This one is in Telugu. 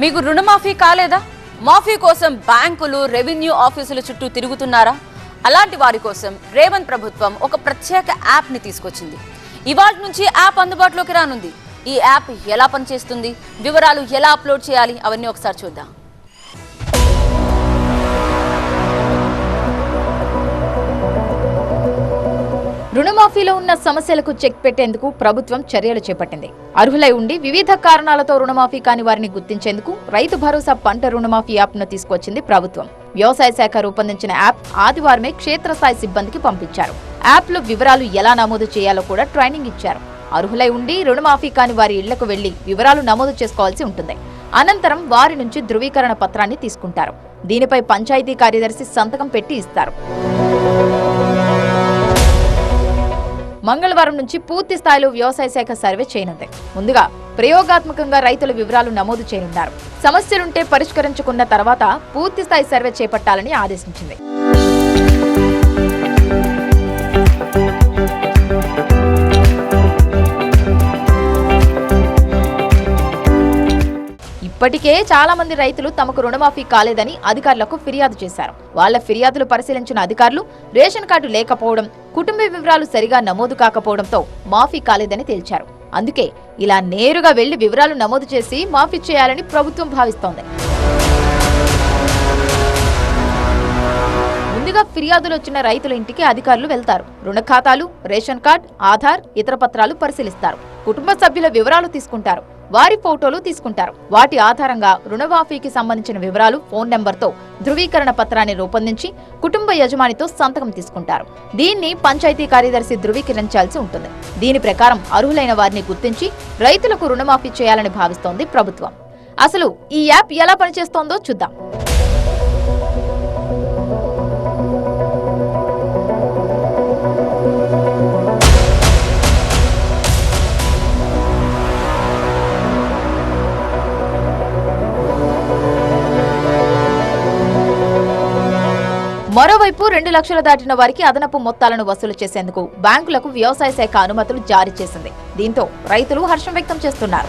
మీకు రుణమాఫీ కాలేదా? మాఫీ కోసం బ్యాంకులు రెవెన్యూ ఆఫీసుల చుట్టూ తిరుగుతున్నారా? అలాంటి వారి కోసం రేవంత్ ప్రభుత్వం ఒక ప్రత్యేక యాప్ని తీసుకొచ్చింది. ఇవాళ నుంచి యాప్ అందుబాటులోకి రానుంది. ఈ యాప్ ఎలా పనిచేస్తుంది? వివరాలు ఎలా అప్లోడ్ చేయాలి? అవన్నీ ఒకసారి చూద్దాం. రుణమాఫీలో ఉన్న సమస్యలకు చెక్ పెట్టేందుకు ప్రభుత్వం చర్యలు చేపట్టింది. అర్హులై ఉండి వివిధ కారణాలతో రుణమాఫీ కాని వారిని గుర్తించేందుకు రైతు భరోసా పంట రుణమాఫీ యాప్ను తీసుకొచ్చింది ప్రభుత్వం. వ్యవసాయ శాఖ రూపొందించిన యాప్ ఆదివారమే క్షేత్రస్థాయి సిబ్బందికి పంపించారు. యాప్లో వివరాలు ఎలా నమోదు చేయాలో కూడా ట్రైనింగ్ ఇచ్చారు. అర్హులై ఉండి రుణమాఫీ కాని వారి ఇళ్ళకు వెళ్ళి వివరాలు నమోదు చేసుకోవాల్సి ఉంటుంది. అనంతరం వారి నుంచి ధృవీకరణ పత్రాన్ని తీసుకుంటారు. దీనిపై పంచాయతీ కార్యదర్శి సంతకం పెట్టి ఇస్తారు. మంగళవారం నుంచి పూర్తి స్థాయిలో వ్యవసాయ శాఖ సర్వే చేయనుంది. ముందుగా ప్రయోగాత్మకంగా రైతుల వివరాలు నమోదు చేయనున్నారు. సమస్యలుంటే పరిష్కరించుకున్న తర్వాత పూర్తి స్థాయి సర్వే చేపట్టాలని ఆదేశించింది. ఇప్పటికే చాలా మంది రైతులు తమకు రుణమాఫీ కాలేదని అధికారులకు ఫిర్యాదు చేశారు. వాళ్ళ ఫిర్యాదులు పరిశీలించిన అధికారులు రేషన్ కార్డు లేకపోవడం కుటుంబ వివరాలు సరిగా నమోదు కాకపోవడంతో మాఫీ కాలేదని తేల్చారు. అందుకే ఇలా నేరుగా వెళ్ళి వివరాలు నమోదు చేసి మాఫీ చేయాలని ప్రభుత్వం భావిస్తోంది. ముందుగా ఫిర్యాదులు వచ్చిన రైతుల ఇంటికి అధికారులు వెళ్తారు. రుణ ఖాతాలు రేషన్ కార్డ్ ఆధార్ ఇతర పత్రాలు పరిశీలిస్తారు. కుటుంబ సభ్యుల వివరాలు తీసుకుంటారు. వారి ఫోటోలు తీసుకుంటారు. వాటి ఆధారంగా రుణమాఫీకి సంబంధించిన వివరాలు ఫోన్ నెంబర్తో ధృవీకరణ పత్రాన్ని రూపొందించి కుటుంబ యజమానితో సంతకం తీసుకుంటారు. దీన్ని పంచాయతీ కార్యదర్శి ధృవీకరించాల్సి ఉంటుంది. దీని ప్రకారం అర్హులైన వారిని గుర్తించి రైతులకు రుణమాఫీ చేయాలని భావిస్తోంది ప్రభుత్వం. అసలు ఈ యాప్ ఎలా పనిచేస్తోందో చూద్దాం. మరోవైపు రెండు లక్షలు దాటిన వారికి అదనపు మొత్తాలను వసూలు చేసేందుకు బ్యాంకులకు వ్యవసాయ శాఖ అనుమతులు జారీ చేసింది. దీంతో రైతులు హర్షం వ్యక్తం చేస్తున్నారు.